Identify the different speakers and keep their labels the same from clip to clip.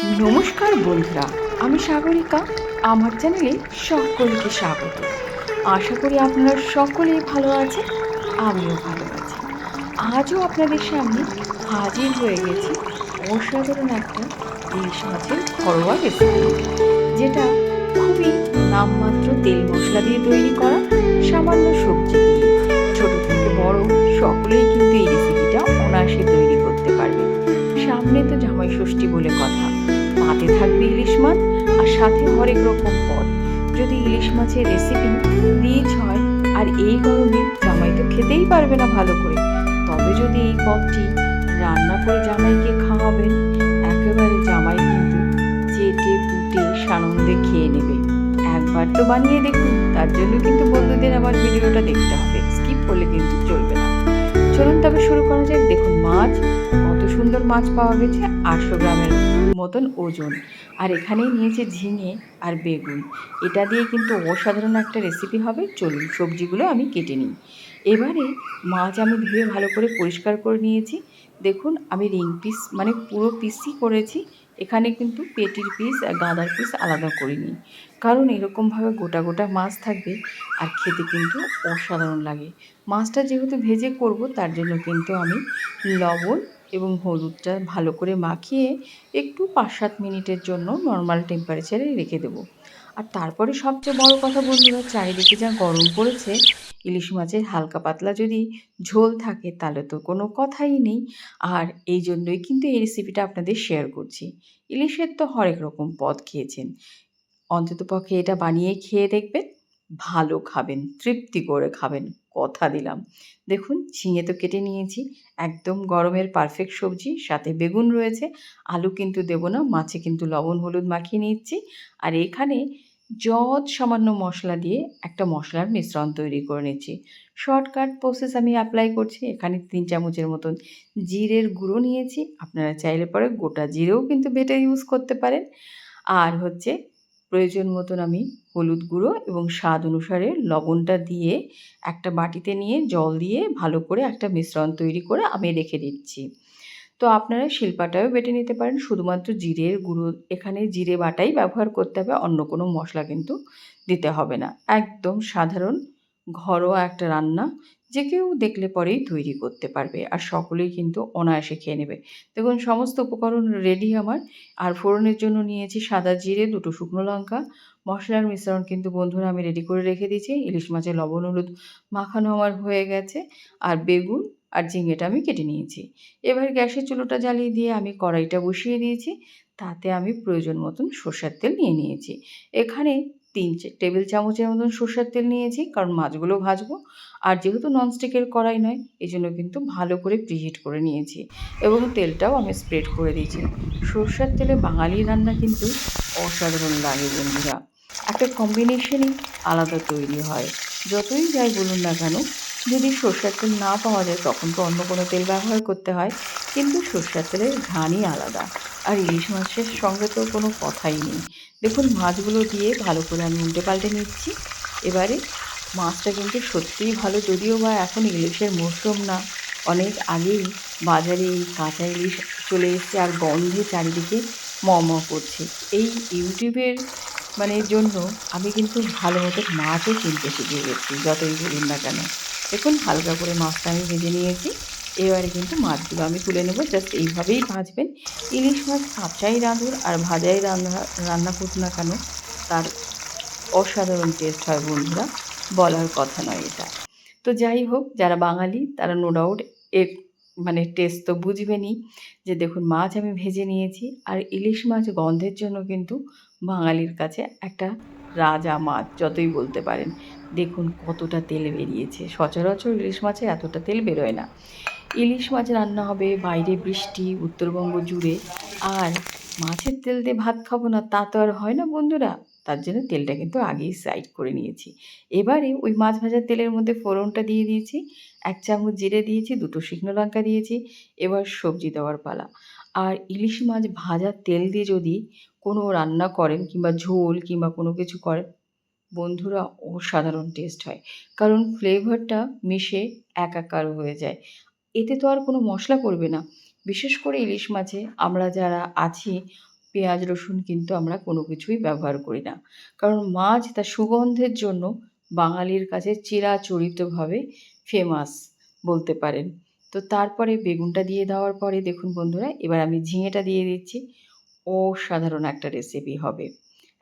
Speaker 1: নমস্কার বন্ধুরা, আমি সাগরিকা। আমার চ্যানেলে সকলকে স্বাগত। আশা করি আপনারা সকলেই ভালো আছেন, আমিও ভালো আছি। আজও আপনাদের সামনে হাজির হয়ে গেছি অসাধারণ একটা ইলিশ মাছের ঘরোয়া রেসিপি যেটা খুবই নামমাত্র তেল মশলা দিয়ে তৈরি করা সামান্য সবজি। ছোট থেকে বড় সকলেই কিন্তু এই রেসিপিটা অনায়াসে সামনে তো জামাই ষষ্ঠী বলে কথা। পাতে থাকবে ইলিশ মাছ আর সাথে হরেক রকম পদ যদি ইলিশ মাছের রেসিপি রিচ হয় আর এই গরমে জামাই তো খেতেই পারবে না ভালো করে। তবে যদি এই পদটি রান্না করে জামাইকে খাওয়াবেন, একেবারে জামাই কিন্তু চেটে পুটে সানন্দে খেয়ে নেবে। একবার তো বানিয়ে দেখুন, তার জন্য কিন্তু বন্ধুদের আমার ভিডিওটা দেখতে হবে। স্কিপ করলে কিন্তু চলবে না। চলুন তবে শুরু করা যাক। দেখুন মাছ সুন্দর মাছ পাওয়া গেছে আটশো গ্রামের মতন ওজন। আর এখানেই নিয়েছে ঝিঙে আর বেগুন। এটা দিয়ে কিন্তু অসাধারণ একটা রেসিপি হবে। চলুন সবজিগুলো আমি কেটে নিই। এবারে মাছ আমি ধুয়ে ভালো করে পরিষ্কার করে নিয়েছি। দেখুন, আমি রিং পিস মানে পুরো পিসই করেছি। এখানে কিন্তু পেটির পিস আর গাঁদার পিস আলাদা করিনি। কারণ এরকমভাবে গোটা গোটা মাছ থাকবে আর খেতে কিন্তু অসাধারণ লাগে। মাছটা যেহেতু ভেজে করব, তার জন্য কিন্তু আমি লবণ এবং হলুদটা ভালো করে মাখিয়ে একটু পাঁচ সাত মিনিটের জন্য নর্মাল টেম্পারেচারে রেখে দেবো। আর তারপরে সবচেয়ে বড় কথা বন্ধুরা, চারিদিকে যা গরম পড়েছে, ইলিশ মাছের হালকা পাতলা যদি ঝোল থাকে তাহলে তো কোনো কথাই নেই। আর এই জন্যই কিন্তু এই রেসিপিটা আপনাদের শেয়ার করছি। ইলিশের তো হরেক রকম পদ খেয়েছেন। অন্ততপক্ষে এটা বানিয়ে খেয়ে দেখবেন, ভালো খাবেন, তৃপ্তি করে খাবেন। কথা দিলাম। দেখুন, ঝিঙে তো কেটে নিয়েছি। একদম গরমের পারফেক্ট সবজি, সাথে বেগুন রয়েছে। আলু কিন্তু দেবো না, মাছে কিন্তু লবণ, হলুদ মাখিয়ে নিচ্ছি। আর এখানে যত সামান্য মশলা দিয়ে একটা মশলার মিশ্রণ তৈরি করে নিচ্ছি। শর্টকাট প্রসেস আমি অ্যাপ্লাই করছি। এখানে তিন চামচের মতন জিরের গুঁড়ো নিয়েছি। আপনারা চাইলে পরে গোটা জিরেও কিন্তু বেটে ইউজ করতে পারেন। আর হচ্ছে প্রয়োজন মতন আমি হলুদ গুঁড়ো এবং স্বাদ অনুসারে লবণটা দিয়ে একটা বাটিতে নিয়ে জল দিয়ে ভালো করে একটা মিশ্রণ তৈরি করে আমি রেখে দিচ্ছি। তো আপনারা শিল্পাটাও বেটে নিতে পারেন, শুধুমাত্র জিরের গুঁড়ো, এখানে জিরে বাটাই ব্যবহার করতে হবে, অন্য কোনো মশলা কিন্তু দিতে হবে না। একদম সাধারণ ঘরোয়া একটা রান্না যে কেউ দেখলে পরেই তৈরি করতে পারবে আর সকলেই কিন্তু অনায়াসে খেয়ে নেবে। দেখুন, সমস্ত উপকরণ রেডি আমার। আর ফোড়নের জন্য নিয়েছি সাদা জিরে, দুটো শুকনো লঙ্কা। মশলার মিশ্রণ কিন্তু বন্ধুরা আমি রেডি করে রেখে দিয়েছি। ইলিশ মাছের লবণ, হলুদ মাখানো আমার হয়ে গেছে। আর বেগুন আর ঝিঙেটা আমি কেটে নিয়েছি। এবার গ্যাসের চুলোটা জ্বালিয়ে দিয়ে আমি কড়াইটা বসিয়ে দিয়েছি। তাতে আমি প্রয়োজন মতন সর্ষের তেল নিয়ে নিয়েছি। এখানে তিন টেবিল চামচের মতন সর্ষের তেল নিয়েছি, কারণ মাছগুলো ভাজবো। আর যেহেতু ননস্টিকের কড়াই নয় এই জন্য কিন্তু ভালো করে প্রিহিট করে নিয়েছি এবং তেলটাও আমি স্প্রেড করে দিয়েছি। সর্ষের তেলে বাঙালি রান্না কিন্তু অসাধারণ লাগে বন্ধুরা। একটা কম্বিনেশনই আলাদা তৈরি হয়। যতই যাই বলুন না কেন, যদি সর্ষের তেল না পাওয়া যায়, তখন তো অন্য কোনো তেল ব্যবহার করতে হয়, কিন্তু সর্ষের তেলের ঘানই আলাদা। আর ইলিশ মাছের সঙ্গে তো কোনো কথাই নেই। দেখুন, মাছগুলো দিয়ে ভালো করে আমি উল্টে পাল্টে নিচ্ছি। এবারে মাছটা কিন্তু সত্যিই ভালো, যদিও বা এখন ইলিশের মরশুম না। অনেক আগেই বাজারে এই কাঁচা ইলিশ চলে এসছে আর গন্ধে চারিদিকে ম করছে। এই ইউটিউবের মানে জন্য আমি কিন্তু ভালো মতো মাছও কিনতে শিখে গেছি, যতই বলুন না কেন। দেখুন, হালকা করে মাছটা আমি ভেজে নিয়েছি। এবারে কিন্তু মাছগুলো আমি তুলে নেব। জাস্ট এইভাবেই ভাজবেন। ইলিশ মাছ কাঁচাই রাঁধুন আর ভাজাই রান্না রান্না করুন না কেন, তার অসাধারণ টেস্ট হয় বন্ধুরা। বলার কথা নয় এটা। তো যাই হোক, যারা বাঙালি, তারা নো ডাউট এর মানে টেস্ট তো বুঝবেনই যে দেখুন, মাছ আমি ভেজে নিয়েছি আর ইলিশ মাছ গন্ধের জন্য কিন্তু বাঙালির কাছে একটা রাজা মাছ, যতই বলতে পারেন। দেখুন কতটা তেল বেরিয়েছে। সচরাচর ইলিশ মাছে এতটা তেল বেরোয় না। ইলিশ মাছ রান্না হবে, বাইরে বৃষ্টি, উত্তরবঙ্গ জুড়ে। আর মাছের তেল দিয়ে ভাত খাব না, তা তো আর হয় না বন্ধুরা। তার জন্য তেলটা কিন্তু আগেই সাইড করে নিয়েছি। এবারে ওই মাছ ভাজার তেলের মধ্যে ফোড়নটা দিয়ে দিয়েছি, এক চামচ জিরে দিয়েছি, দুটো শুকনো লঙ্কা দিয়েছি, এবার সবজি দেওয়ার পালা। আর ইলিশ মাছ ভাজার তেল দিয়ে যদি কোনো রান্না করেন কিংবা ঝোল কিংবা কোনো কিছু করেন, বন্ধুরা অসাধারণ টেস্ট হয়। কারণ ফ্লেভারটা মিশে একাকার হয়ে যায়। এতে তো আর কোনো মশলা পড়বে না। বিশেষ করে ইলিশ মাছে আমরা যারা আছি, পেঁয়াজ, রসুন কিন্তু আমরা কোনো কিছুই ব্যবহার করি না। কারণ মাছ তার সুগন্ধের জন্য বাঙালির কাছে চিরাচরিতভাবে ফেমাস বলতে পারেন। তো তারপরে বেগুনটা দিয়ে দেওয়ার পরে দেখুন বন্ধুরা, এবার আমি ঝিঙেটা দিয়ে দিচ্ছি। অসাধারণ একটা রেসিপি হবে।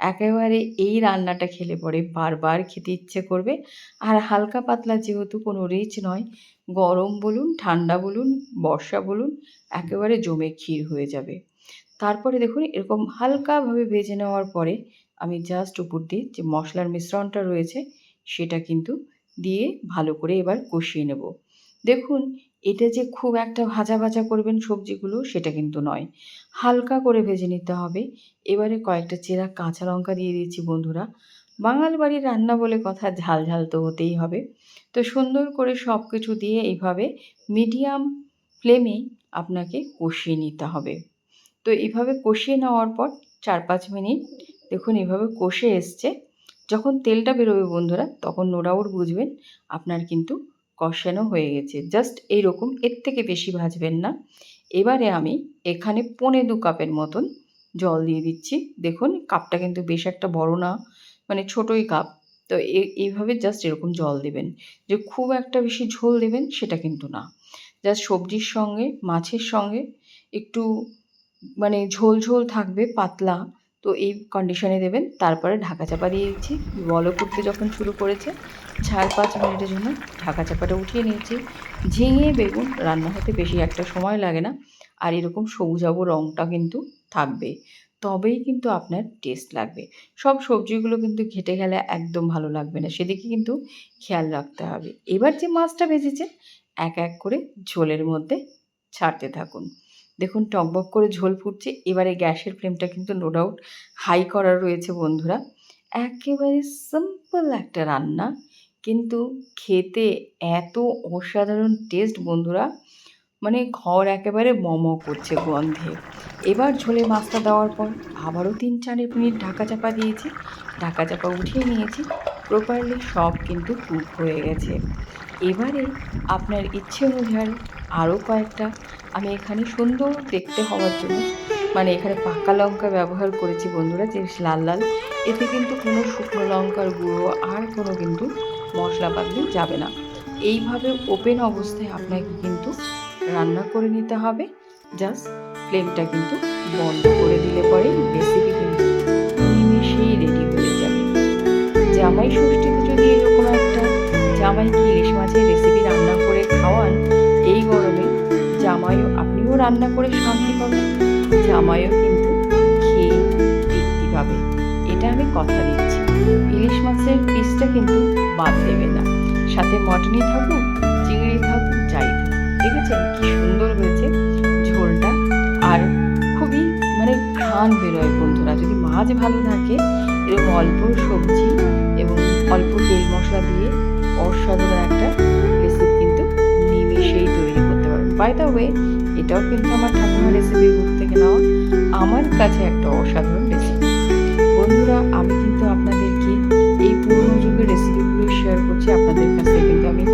Speaker 1: একেবারে এই রান্নাটা খেলে পরে বারবার খেতে ইচ্ছে করবে। আর হালকা পাতলা যেহেতু কোনো রিচ নয়, গরম বলুন, ঠান্ডা বলুন, বর্ষা বলুন, একেবারে জমে ক্ষীর হয়ে যাবে। তারপরে দেখুন, এরকম হালকাভাবে ভেজে নেওয়ার পরে আমি জাস্ট উপর দিয়ে যে মশলার মিশ্রণটা রয়েছে, সেটা কিন্তু দিয়ে ভালো করে এবার কষিয়ে নেব। দেখুন, এটা যে খুব একটা ভাজা ভাজা করবেন সবজিগুলো, সেটা কিন্তু নয়। হালকা করে ভেজে নিতে হবে। এবারে কয়েকটা চেরা কাঁচা লঙ্কা দিয়ে দিয়েছি বন্ধুরা। বাঙাল বাড়ির রান্না বলে কথা ঝাল ঝাল তো হতেই হবে। তো সুন্দর করে সব কিছু দিয়ে এইভাবে মিডিয়াম ফ্লেমে আপনাকে কষিয়ে নিতে হবে। তো এইভাবে কষিয়ে নেওয়ার পর চার পাঁচ মিনিট দেখুন এভাবে কষে এসছে। যখন তেলটা বেরোবে বন্ধুরা, তখন নোডাউট বুঝবেন, আপনার কিন্তু কষানো হয়ে গেছে। জাস্ট এইরকম, এর থেকে বেশি ভাজবেন না। এবারে আমি এখানে পনে দু কাপের মতন জল দিয়ে দিচ্ছি। দেখুন, কাপটা কিন্তু বেশ একটা বড় না মানে ছোটোই কাপ। তো এইভাবে জাস্ট এরকম জল দেবেন। যে খুব একটা বেশি ঝোল দেবেন সেটা কিন্তু না। জাস্ট সবজির সঙ্গে, মাছের সঙ্গে একটু মানে ঝোল ঝোল থাকবে, পাতলা। তো এই কন্ডিশনে দেবেন। তারপরে ঢাকা চাপা দিয়ে দিচ্ছি। বলো করতে যখন শুরু করেছে, চার পাঁচ মিনিটের জন্য ঢাকা চাপাটা উঠিয়ে নিয়েছি। ঝিঙে, বেগুন রান্না হতে বেশি একটা সময় লাগে না। আর এরকম সবুজাবো রঙটা কিন্তু থাকবে তবেই কিন্তু আপনার টেস্ট লাগবে। সব সবজিগুলো কিন্তু ঘেটে গেলে একদম ভালো লাগবে না। সেদিকে কিন্তু খেয়াল রাখতে হবে। এবার যে মাছটা ভেজেছে এক এক করে ঝোলের মধ্যে ছাড়তে থাকুন। দেখুন, টকবক করে ঝোল ফুটছে। এবারে গ্যাসের ফ্লেমটা কিন্তু নো ডাউট হাই করা রয়েছে বন্ধুরা। একেবারে সিম্পল একটা রান্না। কিন্তু খেতে এত অসাধারণ টেস্ট বন্ধুরা মানে ঘর একেবারে মম করছে গন্ধে। এবার ঝোলে মাছটা দেওয়ার পর আবারও তিন চার মিনিট ঢাকা চাপা দিয়েছি। ঢাকা চাপা উঠিয়ে নিয়েছি। প্রপারলি সব কিন্তু কুক হয়ে গেছে। এবারে আপনার ইচ্ছে অনুযায়ী আরও কয়েকটা আমি এখানে সুন্দর দেখতে হওয়ার জন্য। মানে এখানে পাকা লঙ্কা ব্যবহার করেছি বন্ধুরা, যে লাল লাল। এতে কিন্তু কোনো শুকনো লঙ্কার গুঁড়ো আর কোনো কিন্তু মশলাপাতি যাবে না। এইভাবে ওপেন অবস্থায় আপনাকে কিন্তু রান্না করে নিতে হবে। জাস্ট ফ্লেমটা কিন্তু বন্ধ করে দিলে পরে রেসিপি কিন্তু নিমেষেই রেডি হয়ে যাবে। জামাই ষষ্ঠীতে যদি এরকম একটা জামাইকে ইলিশ মাছের রান্না করে শান্তি পাবেন জামাইও কিন্তু খেয়ে তৃপ্তি পাবে। এটা আমি কথা দিচ্ছি। ইলিশ মাছের পিসটা কিন্তু বাদ দেবে না। সাথে মটনই থাকুক চিংড়ি থাকুক যাই দেখেছেন কি সুন্দর হয়েছে ঝোলটা? আর খুবই মানে ঘ্রাণ বেরোয় বন্ধুরা। যদি মাছ ভালো থাকে, এরকম অল্প সবজি এবং অল্প তেল মশলা দিয়ে অসাধারণ একটা রেসিপি কিন্তু নিমিশেই তৈরি করতে পারবেন। বাই দ্য ওয়ে এটাও কিন্তু আমার ঠাকুমার রেসিপি বুক থেকে নেওয়া আমার কাছে একটা অসাধারণ রেসিপি বন্ধুরা, আমি কিন্তু আপনাদেরকে এই পুরনো যুগের রেসিপিগুলো শেয়ার করছি। আপনাদের কাছ কিন্তু আমি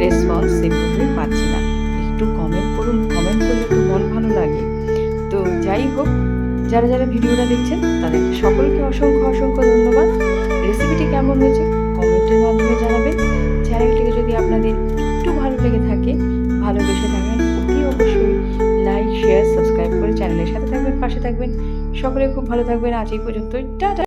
Speaker 1: রেসপন্স সেভাবে পাচ্ছি না। একটু কমেন্ট করুন। কমেন্ট করলে তো মন ভালো লাগে। তো যাই হোক, যারা যারা ভিডিওটা দেখছেন, তাদেরকে সকলকে অসংখ্য অসংখ্য ধন্যবাদ। রেসিপিটি কেমন হয়েছে? কমেন্টের মাধ্যমে জানাবেন। চ্যানেলটিকে যদি আপনাদের শেয়ার সাবস্ক্রাইব করে চ্যানেলের সাথে থাকবেন, পাশে থাকবেন। সকলে খুব ভালো থাকবেন। আজ এই পর্যন্তই। টাটা!